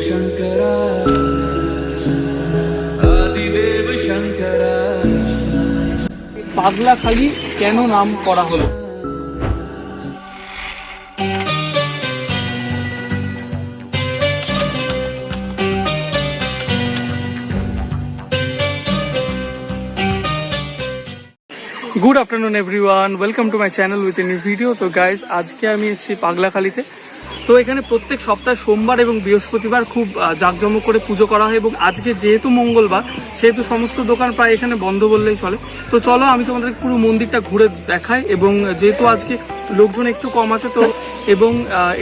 शङ्करा आदिदेव शङ्करा পাগলাখালি কেন নাম করা হলো good afternoon everyone welcome to my channel with new video তো গাইজ আজকে আমি এসেছি পাগলাখালিতে তো এখানে প্রত্যেক সপ্তাহে সোমবার এবং বৃহস্পতিবার খুব জাঁকজমক করে পুজো করা হয় এবং আজকে যেহেতু মঙ্গলবার, সেহেতু সমস্ত দোকান প্রায় এখানে বন্ধ বললেই চলে। তো চলো আমি তোমাদের পুরো মন্দিরটা ঘুরে দেখাই এবং যেহেতু আজকে লোকজন একটু কম আছে তো, এবং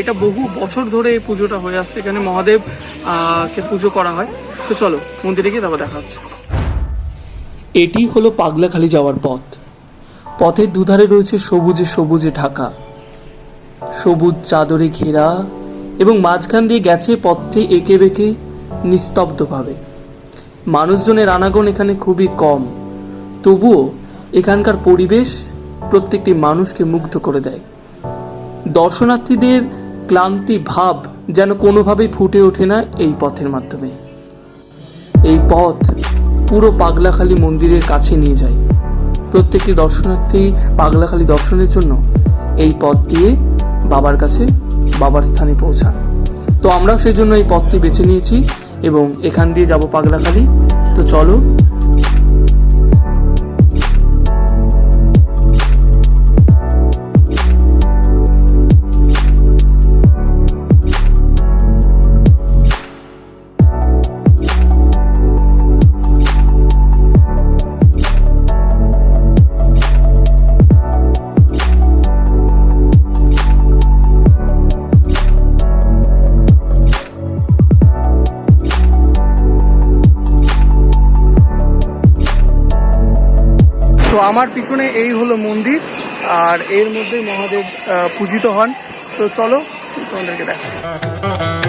এটা বহু বছর ধরে এই পুজোটা হয়ে আসছে, এখানে মহাদেব কে পুজো করা হয়। তো চলো মন্দিরে গিয়ে তারপর দেখা হচ্ছে। এটি হলো পাগলাখালি যাওয়ার পথ। পথের দুধারে রয়েছে সবুজে সবুজে ঢাকা। সবুজ চাদরে ঘেরা এবং মাঝখান দিয়ে গেছে পথটি এঁকে বেঁকে নিস্তব্ধভাবে মানুষজনের আনাগোন এখানে খুবই কম। তবুও এখানকার পরিবেশ প্রত্যেকটি মানুষকে মুগ্ধ করে দেয়। দর্শনার্থীদের ক্লান্তি ভাব যেন কোনোভাবেই ফুটে ওঠে না এই পথের মাধ্যমে। এই পথ পুরো পাগলাখালি মন্দিরের কাছে নিয়ে যায়। প্রত্যেকটি দর্শনার্থী পাগলাখালি দর্শনের জন্য এই পথ দিয়ে বাবার কাছে, বাবার স্থানে পৌঁছান। তো আমরাও সেই জন্য এই পথটি বেছে নিয়েছি এবং এখান দিয়ে যাব পাগলাখালি। তো চলো আমার পিছনে এই হলো মন্দির, আর এর মধ্যে মহাদেব পূজিত হন। তো চলো, তোমাদেরকে দেখা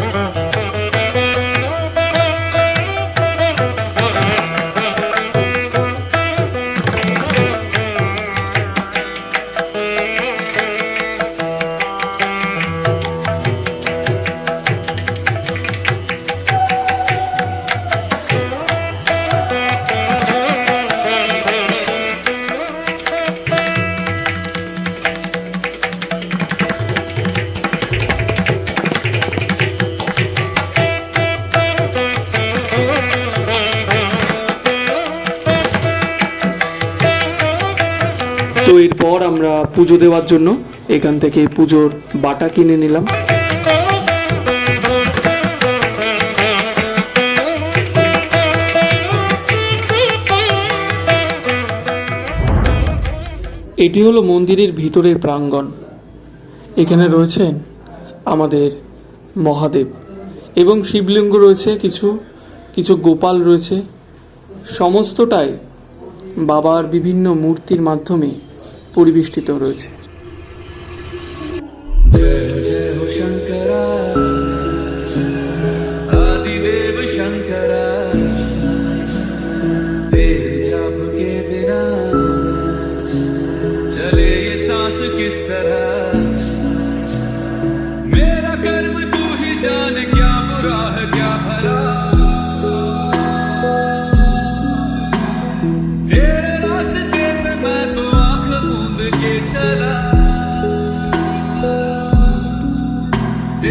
তো এরপর আমরা পুজো দেওয়ার জন্য এখান থেকে পুজোর বাটা কিনে নিলাম। এটি হলো মন্দিরের ভিতরের প্রাঙ্গণ। এখানে রয়েছেন আমাদের মহাদেব এবং শিবলিঙ্গ রয়েছে, কিছু কিছু গোপাল রয়েছে। সমস্তটাই বাবার বিভিন্ন মূর্তির মাধ্যমে পরিবেষ্টিত রয়েছে।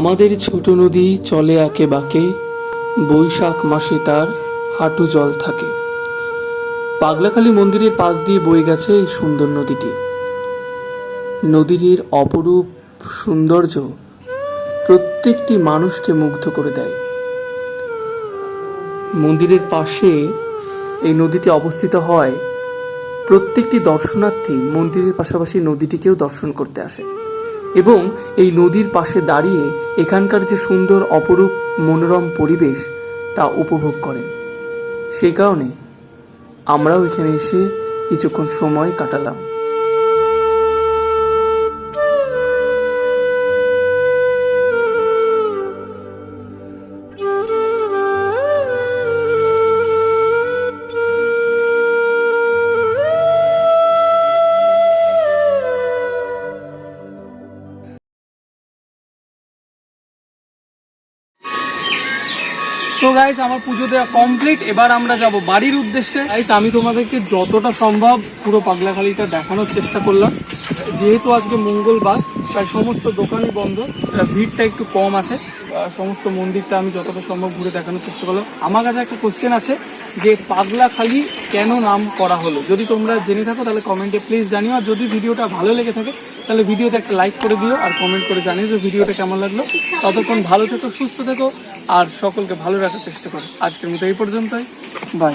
আমাদের ছোট নদী চলে আঁকে বাঁকে, বৈশাখ মাসে তার হাঁটু জল থাকে। পাগলাখালী মন্দিরের পাশ দিয়ে বয়ে গেছে এই সুন্দর নদীটি। নদীটির অপরূপ সৌন্দর্য প্রত্যেকটি মানুষকে মুগ্ধ করে দেয়। মন্দিরের পাশে এই নদীটি অবস্থিত হয়। প্রত্যেকটি দর্শনার্থী মন্দিরের পাশাপাশি নদীটিকেও দর্শন করতে আসে। এবং এই নদীর পাশে দাঁড়িয়ে এখানকার যে সুন্দর অপরূপ মনোরম পরিবেশ তা উপভোগ করেন। সেই কারণে আমরাও এখানে এসে কিছুক্ষণ সময় কাটালাম। তো গাইস আমার পুজো দেওয়া কমপ্লিট এবার আমরা যাব বাড়ির উদ্দেশ্যে। গাইস আমি তোমাদেরকে যতটা সম্ভব পুরো পাগলাখালিটা দেখানোর চেষ্টা করলাম। যেহেতু আজকে মঙ্গলবার, তাই সমস্ত দোকানই বন্ধ। ভিড়টা একটু কম আছে। সমস্ত মন্দিরটা আমি যতটা সম্ভব ঘুরে দেখানোর চেষ্টা করলাম। আমার কাছে একটা কোশ্চেন আছে। যে পাগলাখালি কেন নাম করা হলো? যদি তোমরা জেনে থাকো, তাহলে কমেন্টে প্লিজ জানিও। আর যদি ভিডিওটা ভালো লেগে থাকে, তাহলে ভিডিওতে একটা লাইক করে দিও আর কমেন্ট করে জানিও যে ভিডিওটা কেমন লাগল। ততক্ষণ ভালো থেকো, সুস্থ থেকো, আর সকলকে ভালো রাখার চেষ্টা করো। আজকের মতো এই পর্যন্তই। বাই